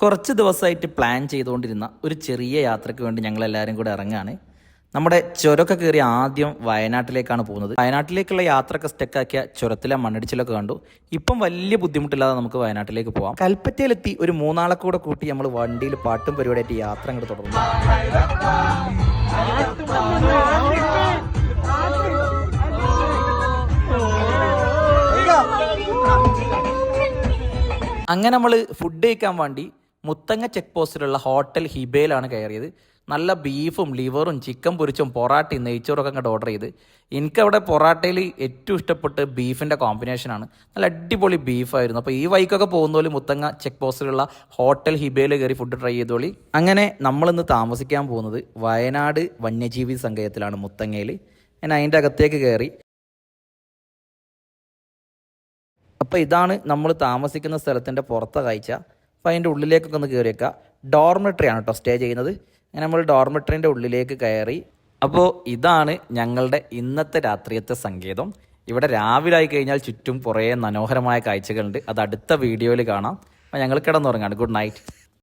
കുറച്ച് ദിവസമായിട്ട് പ്ലാൻ ചെയ്തുകൊണ്ടിരുന്ന ഒരു ചെറിയ യാത്രയ്ക്ക് വേണ്ടി ഞങ്ങൾ എല്ലാവരും കൂടെ ഇറങ്ങുകയാണ്. നമ്മുടെ ചുരമൊക്കെ കയറി ആദ്യം വയനാട്ടിലേക്കാണ് പോകുന്നത്. വയനാട്ടിലേക്കുള്ള യാത്രയൊക്കെ സ്റ്റെക്കാക്കിയ ചുരത്തിലെ മണ്ണിടിച്ചിലൊക്കെ കണ്ടു. ഇപ്പം വലിയ ബുദ്ധിമുട്ടില്ലാതെ നമുക്ക് വയനാട്ടിലേക്ക് പോവാം. കൽപ്പറ്റയിലെത്തി ഒരു മൂന്നാളെ കൂടെ കൂട്ടി നമ്മൾ വണ്ടിയിൽ പാട്ടും പരിപാടിയായിട്ട് യാത്ര അങ്ങോട്ട് തുടർന്നു അങ്ങനെ നമ്മൾ ഫുഡ് കഴിക്കാൻ വേണ്ടി മുത്തങ്ങ ചെക്ക് പോസ്റ്റിലുള്ള ഹോട്ടൽ ഹിബയിലാണ് കയറിയത്. നല്ല ബീഫും ലിവറും ചിക്കൻ പൊരിച്ചും പൊറാട്ടയും നെയ്ച്ചോറൊക്കെ അങ്ങോട്ട് ഓർഡർ ചെയ്ത്. എനിക്കവിടെ പൊറാട്ടയിൽ ഏറ്റവും ഇഷ്ടപ്പെട്ട് ബീഫിന്റെ കോമ്പിനേഷനാണ് നല്ല അടിപൊളി ബീഫായിരുന്നു. അപ്പോൾ ഈ വൈക്കൊക്കെ പോകുന്നോളി മുത്തങ്ങ ചെക്ക് പോസ്റ്റിലുള്ള ഹോട്ടൽ ഹിബയിൽ കയറി ഫുഡ് ട്രൈ ചെയ്തോളി. അങ്ങനെ നമ്മളിന്ന് താമസിക്കാൻ പോകുന്നത് വയനാട് വന്യജീവി സങ്കേതത്തിലാണ് മുത്തങ്ങയിൽ ഞാൻ അതിന്റെ അകത്തേക്ക് കയറി. അപ്പോൾ ഇതാണ് നമ്മൾ താമസിക്കുന്ന സ്ഥലത്തിന്റെ പുറത്തെ കാഴ്ച. അപ്പോൾ അതിന്റെ ഉള്ളിലേക്കൊക്കെ ഒന്ന് കയറിയേക്കുക ഡോർമെട്രി ആണ് കേട്ടോ സ്റ്റേ ചെയ്യുന്നത്. അങ്ങനെ നമ്മൾ ഡോർമെട്രീന്റെ ഉള്ളിലേക്ക് കയറി. അപ്പോൾ ഇതാണ് ഞങ്ങളുടെ ഇന്നത്തെ രാത്രിയത്തെ സങ്കേതം. ഇവിടെ രാവിലെ ആയി കഴിഞ്ഞാൽ ചുറ്റും കുറേ മനോഹരമായ കാഴ്ചകളുണ്ട്. അത് അടുത്ത വീഡിയോയിൽ കാണാം. അപ്പോൾ ഞങ്ങൾ കിടന്നുറങ്ങാണ്. Good night